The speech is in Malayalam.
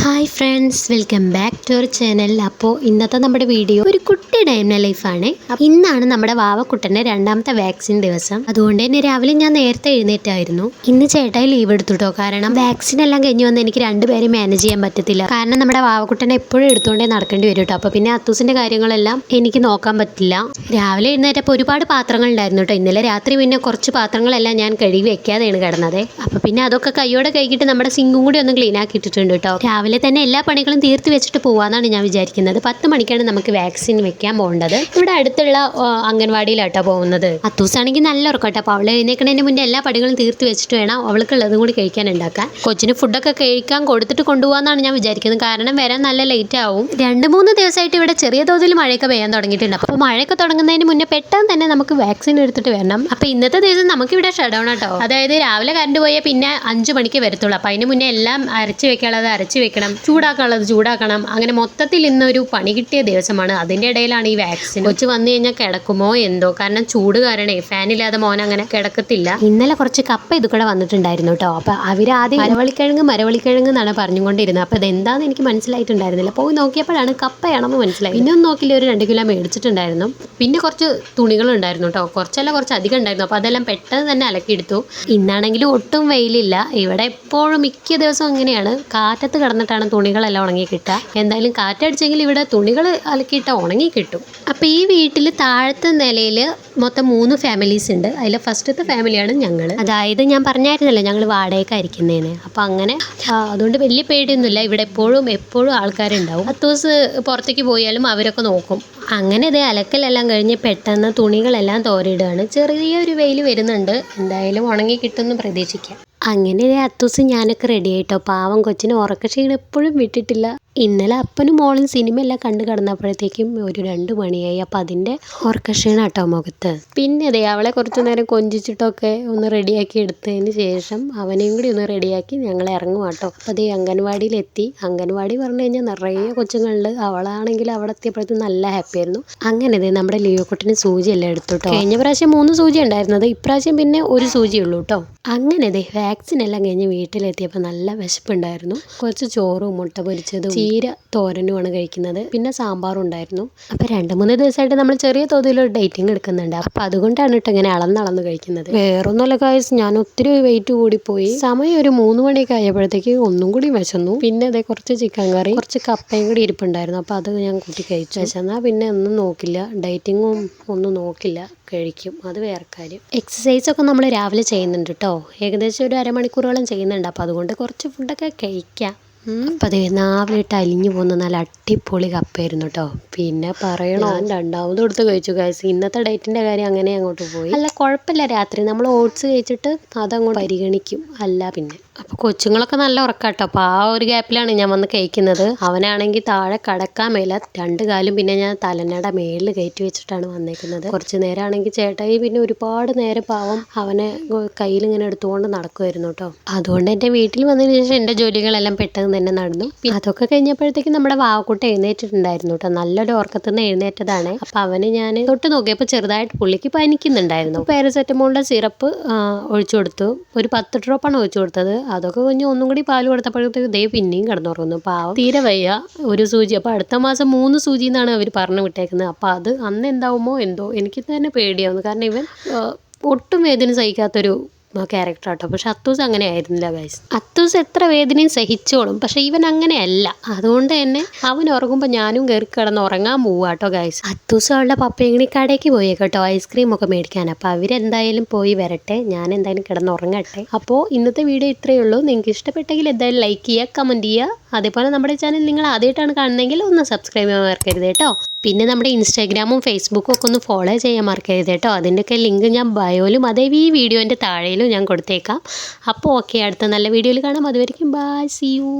Hi friends welcome back to our channel അപ്പോൾ ഇന്നത്തെ നമ്മുടെ വീഡിയോ ഒരു കുട്ടി ഡൈന ലൈഫാണ് ഇന്നാണ് നമ്മുടെ വാവക്കുട്ടന്റെ രണ്ടാമത്തെ വാക്സിൻ ദിവസം. അതുകൊണ്ട് തന്നെ രാവിലെ ഞാൻ നേരത്തെ എഴുന്നേറ്റായിരുന്നു. ഇന്ന് ചേട്ടായി ലീവ് എടുത്തുട്ടോ. കാരണം വാക്സിൻ എല്ലാം കഴിഞ്ഞ് വന്ന് എനിക്ക് രണ്ടുപേരും മാനേജ് ചെയ്യാൻ പറ്റത്തില്ല. കാരണം നമ്മുടെ വാവക്കുട്ടനെ എപ്പോഴും എടുത്തുകൊണ്ടേ നടക്കേണ്ടി വരും കേട്ടോ അപ്പോൾ പിന്നെ അത്തൂസിന്റെ കാര്യങ്ങളെല്ലാം എനിക്ക് നോക്കാൻ പറ്റില്ല. രാവിലെ എഴുന്നേറ്റപ്പോൾ ഒരുപാട് പാത്രങ്ങൾ ഉണ്ടായിരുന്നു കേട്ടോ ഇന്നലെ രാത്രി പിന്നെ കുറച്ച് പാത്രങ്ങളെല്ലാം ഞാൻ കഴുകി വെക്കാതെയാണ് കിടന്നത്. അപ്പോൾ പിന്നെ അതൊക്കെ കൈയോടെ കൈകിട്ട് നമ്മുടെ സിങ്കും കൂടി ഒന്ന് ക്ലീൻ കേട്ടോ രാവിലെ തന്നെ എല്ലാ പണികളും തീർത്ത് വെച്ചിട്ട് പോവാന്നാണ് ഞാൻ വിചാരിക്കുന്നത്. പത്ത് മണിക്കാണ് നമുക്ക് വാക്സിൻ വെക്കാൻ പോകേണ്ടത്. ഇവിടെ അടുത്തുള്ള അംഗൻവാടിയിലാട്ടോ പോകുന്നത്. അത്തൂസാണെങ്കിൽ നല്ല ഉറക്കട്ടോ അപ്പോൾ അവൾ എഴുന്നേക്കണതിന് മുന്നേ എല്ലാ പണികളും തീർത്ത് വെച്ചിട്ട് വേണം അവൾക്കുള്ളതും കൂടി കഴിക്കാൻ ഉണ്ടാക്കാൻ. കൊച്ചിന് ഫുഡൊക്കെ കഴിക്കാൻ കൊടുത്തിട്ട് കൊണ്ടുപോകാന്നാണ് ഞാൻ വിചാരിക്കുന്നത്. കാരണം വരാൻ നല്ല ലേറ്റ് ആവും രണ്ട് മൂന്ന് ദിവസമായിട്ട് ഇവിടെ ചെറിയ തോതിൽ മഴയൊക്കെ പെയ്യാൻ തുടങ്ങിയിട്ടുണ്ട്. അപ്പോൾ മഴയൊക്കെ തുടങ്ങുന്നതിന് മുന്നേ പെട്ടെന്ന് തന്നെ നമുക്ക് വാക്സിൻ എടുത്തിട്ട് വരണം. അപ്പോൾ ഇന്നത്തെ ദിവസം നമുക്ക് ഇവിടെ ഷട്ട് ഡൗൺ ആട്ടോ. അതായത് രാവിലെ കറണ്ട് പോയാൽ പിന്നെ അഞ്ച് മണിക്ക് വരത്തുള്ളൂ. അപ്പോൾ അതിന് മുന്നേ എല്ലാം അരച്ച് വെക്കാനുള്ളത് അരച്ച് വെക്കണം. ചൂടാക്കാനുള്ളത് ചൂടാക്കണം. അങ്ങനെ മൊത്തത്തിൽ ഇന്നൊരു പണി കിട്ടിയ ദിവസമാണ്. അതിന്റെ ഇടയിലാണ് ഈ വാക്സിൻ. കൊച്ചു വന്നു കഴിഞ്ഞാൽ കിടക്കുമോ എന്തോ. കാരണം ചൂട് കാരണേ ഫാനില്ലാതെ മോൻ അങ്ങനെ കിടക്കത്തില്ല. ഇന്നലെ കുറച്ച് കപ്പ ഇത് കൂടെ വന്നിട്ടുണ്ടായിരുന്നു കേട്ടോ. അപ്പോൾ അവരാദ്യം ആദ്യം മരവള്ളിക്കിഴങ്ങ് മരവള്ളിക്കിഴങ്ങ് എന്നാണ് പറഞ്ഞുകൊണ്ടിരുന്നത്. അപ്പോൾ അതെന്താന്ന് എനിക്ക് മനസ്സിലായിട്ടുണ്ടായിരുന്നില്ല. പോയി നോക്കിയപ്പോഴാണ് കപ്പയാണെന്ന് മനസ്സിലായി പിന്നെ ഒന്ന് നോക്കില്ല ഒരു രണ്ട് കിലോ മേടിച്ചിട്ടുണ്ടായിരുന്നു. പിന്നെ കുറച്ച് തുണികളുണ്ടായിരുന്നു കേട്ടോ. കുറച്ചല്ല കുറച്ച് അധികം ഉണ്ടായിരുന്നു. അപ്പോൾ അതെല്ലാം പെട്ടെന്ന് തന്നെ അലക്കിയെടുത്തു. ഇന്നാണെങ്കിലും ഒട്ടും വെയിലില്ല. ഇവിടെ എപ്പോഴും മിക്ക ദിവസവും ഇങ്ങനെയാണ്. കാറ്റത്ത് കിടന്നിട്ടാണ് തുണികളെല്ലാം ഉണങ്ങി കിട്ടുക. എന്തായാലും കാറ്റടിച്ചെങ്കിൽ ഇവിടെ തുണികൾ അലക്കിയിട്ട് ഉണങ്ങി കിട്ടും. അപ്പോൾ ഈ വീട്ടിൽ താഴത്തെ നിലയിൽ മൊത്തം മൂന്ന് ഫാമിലീസ് ഉണ്ട്. അതിൽ ഫസ്റ്റത്തെ ഫാമിലിയാണ് ഞങ്ങൾ അതായത് ഞാൻ പറഞ്ഞായിരുന്നല്ലോ ഞങ്ങൾ വാടകയ്ക്കായിരിക്കുന്നതിന് അപ്പോൾ അങ്ങനെ അതുകൊണ്ട് വലിയ പേടിയൊന്നുമില്ല. ഇവിടെ എപ്പോഴും എപ്പോഴും ആൾക്കാരുണ്ടാവും. പത്ത് ദിവസം പുറത്തേക്ക് പോയാലും അവരൊക്കെ നോക്കും. അങ്ങനെ ഇതേ അലക്കലെല്ലാം കഴിഞ്ഞ് പെട്ടെന്ന് തുണികളെല്ലാം തോരിടുകയാണ് ചെറിയൊരു വെയിൽ വരുന്നുണ്ട്. എന്തായാലും ഉണങ്ങി കിട്ടുമെന്ന് പ്രതീക്ഷിക്കാം. അങ്ങനെ ഒരു ദിവസം ഞാനൊക്കെ റെഡി ആയിട്ടോ. പാവം കൊച്ചിന് ഉറക്കക്ഷീണം എപ്പോഴും വിട്ടിട്ടില്ല. ഇന്നലെ അപ്പനും മോളും സിനിമ എല്ലാം കണ്ടു കിടന്നപ്പോഴത്തേക്കും ഒരു രണ്ട് മണിയായി. അപ്പം അതിന്റെ ഉറക്കക്ഷീണം കേട്ടോ മുഖത്ത്. പിന്നെ അതെ അവളെ കുറച്ച് നേരം കൊഞ്ചിച്ചിട്ടൊക്കെ ഒന്ന് റെഡിയാക്കി എടുത്തതിന് ശേഷം അവനെയും കൂടി ഒന്ന് റെഡിയാക്കി ഞങ്ങൾ ഇറങ്ങും കേട്ടോ. അപ്പം അതേ അംഗൻവാടിയിലെത്തി. അംഗൻവാടി പറഞ്ഞു കഴിഞ്ഞാൽ നിറയെ കൊച്ചുങ്ങളുണ്ട്. അവളാണെങ്കിൽ അവിടെ എത്തിയപ്പോഴത്തേക്കും നല്ല ഹാപ്പി ആയിരുന്നു അങ്ങനെ അതെ നമ്മുടെ ലിയോ കുട്ടിന് സൂചി എല്ലാം എടുത്തു കേട്ടോ. കഴിഞ്ഞ പ്രാവശ്യം മൂന്ന് സൂചി ഉണ്ടായിരുന്നത്. ഇപ്രാവശ്യം പിന്നെ ഒരു സൂചിയുള്ളൂ കേട്ടോ. അങ്ങനെ അതെ വാക്സിൻ എല്ലാം കഴിഞ്ഞ് വീട്ടിലെത്തിയപ്പോൾ നല്ല വിശപ്പുണ്ടായിരുന്നു. കുറച്ച് ചോറും മുട്ട പൊരിച്ചതും ചീര തോരനുമാണ് കഴിക്കുന്നത്. പിന്നെ സാമ്പാറും ഉണ്ടായിരുന്നു അപ്പോൾ രണ്ട് മൂന്ന് ദിവസമായിട്ട് നമ്മൾ ചെറിയ തോതിൽ ഡേറ്റിംഗ് എടുക്കുന്നുണ്ട്. അപ്പോൾ അതുകൊണ്ടാണ് കേട്ടോ ഇങ്ങനെ അളന്നളന്ന് കഴിക്കുന്നത്. വേറൊന്നുമല്ല കാര്യം ഞാൻ ഒത്തിരി വെയിറ്റ് കൂടിപ്പോയി. സമയം ഒരു മൂന്ന് മണിയൊക്കെ ആയപ്പോഴത്തേക്ക് ഒന്നും കൂടി വിശന്നു. പിന്നെ അതേ കുറച്ച് ചിക്കൻ കറി കുറച്ച് കപ്പയും കൂടി ഇരിപ്പുണ്ടായിരുന്നു. അപ്പോൾ അത് ഞാൻ കൂട്ടി കഴിച്ചു. വിശന്നാൽ പിന്നെ ഒന്നും നോക്കില്ല. ഡേറ്റിങ്ങും ഒന്നും നോക്കില്ല. കഴിക്കും. അത് വേറെ കാര്യം. എക്സസൈസ് ഒക്കെ നമ്മൾ രാവിലെ ചെയ്യുന്നുണ്ട് കേട്ടോ. ഏകദേശം ഒരു അരമണിക്കൂറോളം ചെയ്യുന്നുണ്ട്. അപ്പോൾ അതുകൊണ്ട് കുറച്ച് ഫുഡൊക്കെ കഴിക്കാം. അതേ നാവിലിട്ട് അലിഞ്ഞു പോകുന്ന നല്ല അടിപൊളി കപ്പയായിരുന്നു കേട്ടോ പിന്നെ പറയണോ ഞാൻ രണ്ടാമതും എടുത്ത് കഴിച്ചു കഴിച്ചു ഇന്നത്തെ ഡേറ്റിന്റെ കാര്യം അങ്ങനെ അങ്ങോട്ട് പോയി. അല്ല കുഴപ്പമില്ല. രാത്രി നമ്മൾ ഓട്സ് കഴിച്ചിട്ട് അതങ്ങോട്ട് പരിഗണിക്കും. അല്ല പിന്നെ അപ്പോൾ കൊച്ചുങ്ങളൊക്കെ നല്ല ഉറക്കാട്ടോ. അപ്പോൾ ആ ഒരു ഗ്യാപ്പിലാണ് ഞാൻ വന്ന് കഴിക്കുന്നത്. അവനാണെങ്കിൽ താഴെ കടക്കാൻ മേല രണ്ട് കാലും പിന്നെ ഞാൻ തലനയുടെ മേളിൽ കയറ്റി വെച്ചിട്ടാണ് വന്നേക്കുന്നത്. കുറച്ച് നേരമാണെങ്കിൽ ചേട്ടായി പിന്നെ ഒരുപാട് നേരം പാവം അവനെ കയ്യിൽ ഇങ്ങനെ എടുത്തുകൊണ്ട് നടക്കുമായിരുന്നു കേട്ടോ അതുകൊണ്ട് എന്റെ വീട്ടിൽ വന്നതിന് ശേഷം എന്റെ ജോലികളെല്ലാം പെട്ടെന്ന് തന്നെ നടന്നു. അതൊക്കെ കഴിഞ്ഞപ്പോഴത്തേക്കും നമ്മുടെ വാവക്കുട്ട എഴുന്നേറ്റിട്ടുണ്ടായിരുന്നു കേട്ടോ നല്ലൊരു ഉറക്കത്തിൽ നിന്ന് എഴുന്നേറ്റതാണ്. അപ്പോൾ അവന് ഞാൻ തൊട്ട് നോക്കിയപ്പോൾ ചെറുതായിട്ട് പുള്ളിക്ക് പനിക്കുന്നുണ്ടായിരുന്നു. പാരസെറ്റമോളിന്റെ സിറപ്പ് ഒഴിച്ചു കൊടുത്തു. ഒരു പത്ത് ഡ്രോപ്പാണ് ഒഴിച്ചു കൊടുത്തത്. അതൊക്കെ കഴിഞ്ഞ് ഒന്നും കൂടി പാൽ കൊടുത്തപ്പോഴത്തേക്ക് ദേ പിന്നെയും കിടന്നുറങ്ങുന്നു. പാവം. തീരെ വയ്യ. ഒരു സൂചി. അപ്പോൾ അടുത്ത മാസം മൂന്ന് സൂചി എന്നാണ് അവർ പറഞ്ഞു വിട്ടേക്കുന്നത് അപ്പോൾ അത് അന്ന് എന്താവുമോ എന്തോ. എനിക്ക് തന്നെ പേടിയാവുന്നു. കാരണം ഇവൻ ഒട്ടും വേദന സഹിക്കാത്തൊരു ക്യാരക്ടർ ആട്ടോ. പക്ഷെ അത്തൂസ് അങ്ങനെ ആയിരുന്നില്ല ഗൈസ് അത്തൂസ് എത്ര വേദനയും സഹിച്ചോളും. പക്ഷെ ഇവൻ അങ്ങനെയല്ല. അതുകൊണ്ട് തന്നെ അവൻ ഉറങ്ങുമ്പോൾ ഞാനും കയറി കിടന്ന് ഉറങ്ങാൻ പോവുക കേട്ടോ ഗൈസ് അത്തൂസ് അവളുടെ പപ്പയങ്ങണി കടയ്ക്ക് പോയി കേട്ടോ. ഐസ്ക്രീം ഒക്കെ മേടിക്കാൻ. അപ്പോൾ അവരെന്തായാലും പോയി വരട്ടെ. ഞാൻ എന്തായാലും കിടന്ന് ഉറങ്ങട്ടെ. അപ്പോൾ ഇന്നത്തെ വീഡിയോ ഇത്രയേ ഉള്ളൂ. നിങ്ങൾക്ക് ഇഷ്ടപ്പെട്ടെങ്കിൽ എന്തായാലും ലൈക്ക് ചെയ്യുക കമന്റ് ചെയ്യുക. അതേപോലെ നമ്മുടെ ചാനൽ നിങ്ങൾ ആദ്യമായിട്ടാണ് കാണുന്നതെങ്കിൽ ഒന്ന് സബ്സ്ക്രൈബ് ചെയ്യാൻ മറക്കരുത് കേട്ടോ. പിന്നെ നമ്മുടെ ഇൻസ്റ്റാഗ്രാമും ഫേസ്ബുക്കും ഒക്കെ ഒന്ന് ഫോളോ ചെയ്യാൻ മറക്കരുത് കേട്ടോ. അതിന്റെയൊക്കെ ലിങ്ക് ഞാൻ ബയോയിലും അതേ ഈ വീഡിയോന്റെ താഴെയിലും ഞാൻ കൊടുത്തേക്കാം. അപ്പോൾ ഓക്കെ അടുത്ത നല്ല വീഡിയോയിൽ കാണാം. അതുവരെയ്ക്കും ബൈ സി യു